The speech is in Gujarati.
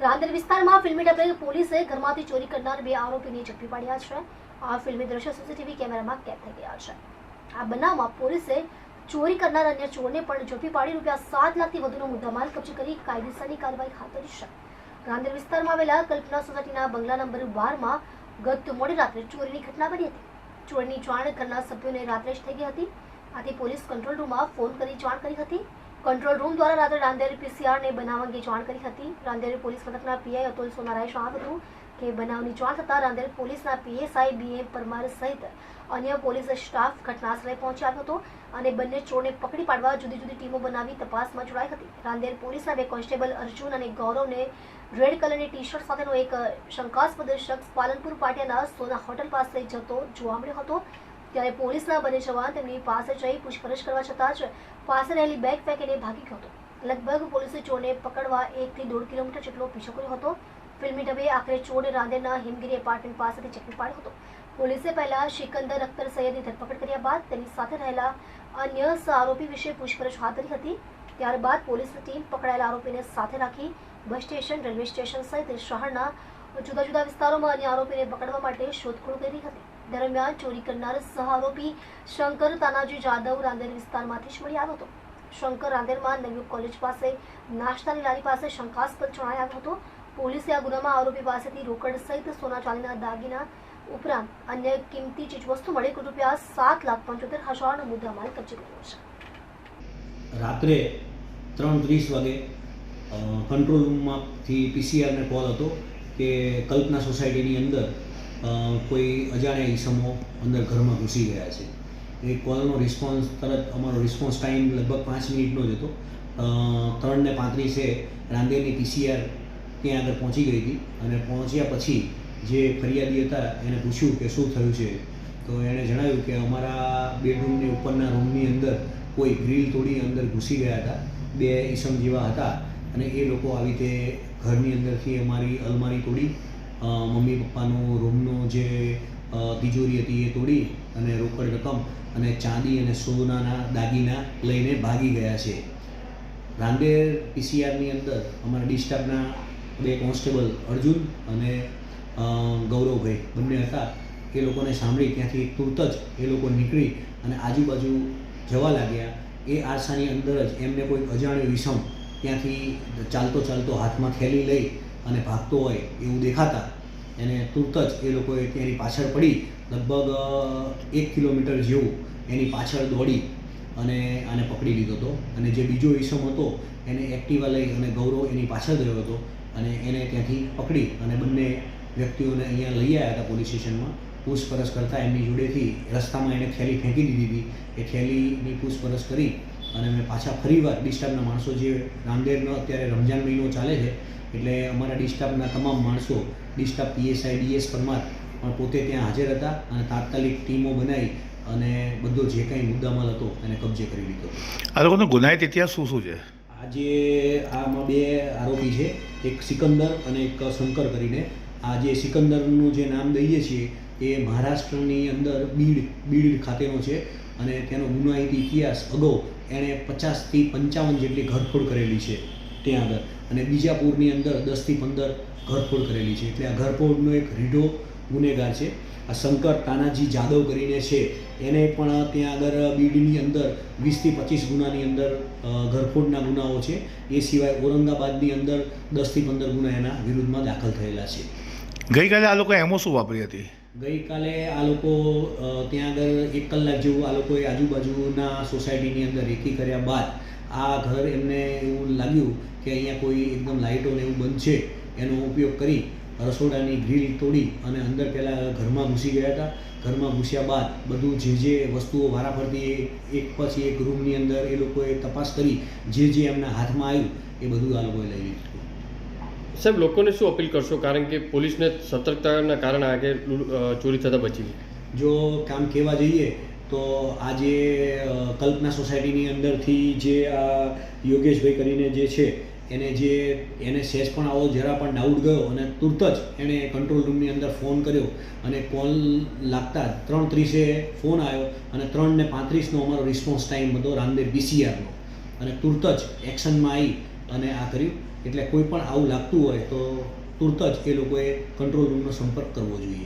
રાંદેર વિસ્તારમાં ફિલ્મી ડબલ પોલીસે ઘરમાંથી ચોરી કરનાર બે આરોપીને ઝડપી પાડ્યા છે. આ ફિલ્મી દ્રશ્ય સીસીટીવી કેમેરામાં કેદ થઈ ગયા છે. આ બનાવમાં પોલીસે ચોરી કરનાર અન્ય ચોરને પણ ઝડપી પાડી રૂપિયા સાત લાખથી વધુનો મુદ્દામાલ કબજે કરી કાયદેસરની કાર્યવાહી હાથ ધરી છે. રાંદેર વિસ્તારમાં આવેલા કલ્પના સોસાયટીના બંગલા નંબર બારમાં ગત મોડી રાત્રે ચોરીની ઘટના બની હતી. ચોરીની જાણ કરનાર સભ્યોને રાત્રે જ થઈ ગઈ હતી. આથી પોલીસ કંટ્રોલ રૂમમાં ફોન કરી જાણ કરી હતી. કંટ્રોલ રૂમ દ્વારા રાત્રે રાંદેર પીસીઆરને બનાવ અંગે જાણ કરી હતી. રાંદેરી પોલીસ મથકના પીઆઈ અતુલ સોનારાએ જણાવ્યું હતું કે બનાવની જાણ થતાં રાંદેર પોલીસના પીએસઆઈ બી પરમાર સહિત અન્ય પોલીસ સ્ટાફ ઘટનાસ્થળે પહોંચી આવ્યો હતો અને બંને ચોરને પકડી પાડવા જુદી જુદી ટીમો બનાવી તપાસમાં જોડાઈ હતી. રાંદેર પોલીસના બે કોન્સ્ટેબલ અર્જુન અને ગૌરવને રેડ કલરની ટી શર્ટ સાથેનો એક શંકાસ્પદ શખ્સ પાલનપુર પાટિયાના સોના હોટલ પાસે જતો જોવા મળ્યો હતો. ત્યારે પોલીસના બંને જવાન તેમની પાસે જઈ પૂછપરછ કરવા છતાં જ પાસે રહેલી બેગ ફેંકીને ભાગી ગયો હતો. લગભગ પોલીસે ચોરને પકડવા એકથી દોઢ કિલોમીટર જેટલો પીછો કર્યો હતો. ફિલ્મી ડબે આખરે ચોરને રાંદેરના હિમગીરી એપાર્ટમેન્ટ પાસેથી ઝડપી પાડ્યો હતો. પોલીસે પહેલા સિકંદર અખ્તર સૈયદની ધરપકડ કર્યા બાદ તેની સાથે રહેલા અન્ય આરોપી વિશે પૂછપરછ હાથ ધરી હતી. ત્યારબાદ પોલીસની ટીમ પકડાયેલા આરોપીને સાથે રાખી બસ સ્ટેશન, રેલવે સ્ટેશન સહિત શહેરના જુદા જુદા વિસ્તારોમાં અન્ય આરોપીને પકડવા માટે શોધખોળ કરી હતી. દરમિયાન ચોરી કરનાર સહ આરોપી શંકર તાનાજી જાદવ રાંદેર વિસ્તારમાંથી જ મળી આવ્યો હતો. શંકર રાંદેરમાં નવી કોલેજ પાસે નાસ્તાની લારી પાસે શંકાસ્પદ જણાઈ આવ્યો હતો. પોલીસે આ ગુનામાં આરોપી પાસેથી રોકડ સહિત સોના ચાંદીના દાગીના ઉપરાંત અન્ય કિંમતી ચીજવસ્તુ મળી કુલ રૂપિયા સાત લાખ પંચોતેર હજારનો મુદ્દામાલ કબજે કર્યો છે. રાત્રે ત્રણ ત્રીસ વાગે કંટ્રોલ રૂમમાંથી પીસીઆરને કોલ હતો કે કલ્પના સોસાયટીની અંદર કોઈ અજાણ્યા ઈસમો અંદર ઘરમાં ઘૂસી ગયા છે. એ કોલનો રિસ્પોન્સ તરત અમારો રિસ્પોન્સ ટાઈમ લગભગ પાંચ મિનિટનો જ હતો. ત્રણ ને પાંત્રીસે રાંદેરની પીસીઆર ત્યાં આગળ પહોંચી ગઈ હતી અને પહોંચ્યા પછી જે ફરિયાદી હતા એને પૂછ્યું કે શું થયું છે? તો એણે જણાવ્યું કે અમારા બેડરૂમની ઉપરના રૂમની અંદર કોઈ ગ્રીલ તોડી અંદર ઘૂસી ગયા હતા. બે ઈસમ જેવા હતા અને એ લોકો આવી રીતે ઘરની અંદરથી અમારી અલમારી તોડી મમ્મી પપ્પાનો રૂમનો જે તિજોરી હતી એ તોડી અને રોકડ રકમ અને ચાંદી અને સોનાના દાગીના લઈને ભાગી ગયા છે. રાંદેર પીસીઆરની અંદર અમારા ડી બે કોન્સ્ટેબલ અર્જુન અને ગૌરવભાઈ બંને હતા. એ લોકોને સાંભળી ત્યાંથી તુરત જ એ લોકો નીકળી અને આજુબાજુ જવા લાગ્યા. એ આરસાની અંદર જ એમને કોઈ અજાણ્યો વિષમ ત્યાંથી ચાલતો ચાલતો હાથમાં થેલી લઈ અને ભાગતો હોય એવું દેખાતા, એને તુરત જ એ લોકોએ તેની પાછળ પડી, લગભગ એક કિલોમીટર જેવું એની પાછળ દોડી અને આને પકડી લીધો હતો. અને જે બીજો ઈસમ હતો, એને એક્ટિવા લઈ અને ગૌરવ એની પાછળ ગયો હતો અને એને ત્યાંથી પકડી અને બંને વ્યક્તિઓને અહીંયા લઈ આવ્યા હતા પોલીસ સ્ટેશનમાં. પૂછપરછ કરતાં એમની જોડેથી રસ્તામાં એણે થેલી ફેંકી દીધી હતી. એ થેલીની પૂછપરછ કરી અને અમે પાછા ફરીવાર ડિસ્ટાફના માણસો જે રામદેવનો અત્યારે રમજાન મહિનો ચાલે છે એટલે અમારા ડિસ્ટાફના તમામ માણસો ડિસ્ટાફ પીએસઆઈ ડીએસ પરમાર પણ પોતે ત્યાં હાજર હતા અને તાત્કાલિક ટીમો બનાવી અને બધો જે કાંઈ મુદ્દામાલ હતો એને કબજે કરી લીધો. આ લોકોનો ગુનાહિત ઇતિહાસ શું શું છે? આજે આમાં બે આરોપી છે એક સિકંદર અને એક શંકર કરીને. આ જે સિકંદરનું જે નામ દઈએ છીએ એ મહારાષ્ટ્રની અંદર બીડ બીડ ખાતેનો છે. અને તેનો ગુનાહિત ઇતિહાસ અગાઉ એણે પચાસથી પંચાવન જેટલી ઘરફોડ કરેલી છે ત્યાં આગળ. અને બીજાપુરની અંદર દસથી પંદર ઘરફોડ કરેલી છે. એટલે આ ઘરફોડનો એક રીઢો ગુનેગાર છે. આ શંકર તાનાજી જાદવ કરીને છે. એને પણ ત્યાં આગળ બીડીની અંદર વીસથી પચીસ ગુનાની અંદર ઘરફોડના ગુનાઓ છે. એ સિવાય ઔરંગાબાદની અંદર દસથી પંદર ગુના એના વિરુદ્ધમાં દાખલ થયેલા છે. ગઈકાલે આ લોકો એમો શું વાપરી હતી? ગઈકાલે આ લોકો ત્યાં આગળ એક કલાક જેવું આ લોકોએ આજુબાજુના સોસાયટીની અંદર રેકી કર્યા બાદ આ ઘર એમને એવું લાગ્યું કે અહીંયા કોઈ એકદમ લાઇટો ને એવું બંધ છે, એનો ઉપયોગ કરી રસોડાની ગ્રીલ તોડી અને અંદર પહેલાં ઘરમાં ઘૂસી ગયા હતા. ઘરમાં ઘૂસ્યા બાદ બધું જે જે વસ્તુઓ વારાફરતી એક પછી એક રૂમની અંદર એ લોકોએ તપાસ કરી જે જે એમના હાથમાં આવ્યું એ બધું આ લોકોએ લઈ લીધું. સાહેબ, લોકોને શું અપીલ કરશો? કારણ કે પોલીસને સતર્કતાના કારણે આગે ચોરી થતાં બચી જો કામ કહેવા જઈએ, તો આજે કલ્પના સોસાયટીની અંદરથી જે આ યોગેશભાઈ કરીને જે છે, એને જે, એને સેસ પણ આવો જરા પણ ડાઉટ ગયો અને તુરત જ એણે કંટ્રોલ રૂમની અંદર ફોન કર્યો અને કોલ લાગતા ત્રણ ત્રીસે ફોન આવ્યો અને ત્રણ ને પાંત્રીસનો અમારો રિસ્પોન્સ ટાઈમ હતો રામદેવ બીસીઆરનો. અને તુરત જ એક્શનમાં આવી અને આ કર્યું. એટલે કોઈ પણ આવું લાગતું હોય તો તુરત જ એ લોકોએ કંટ્રોલ રૂમનો સંપર્ક કરવો જોઈએ.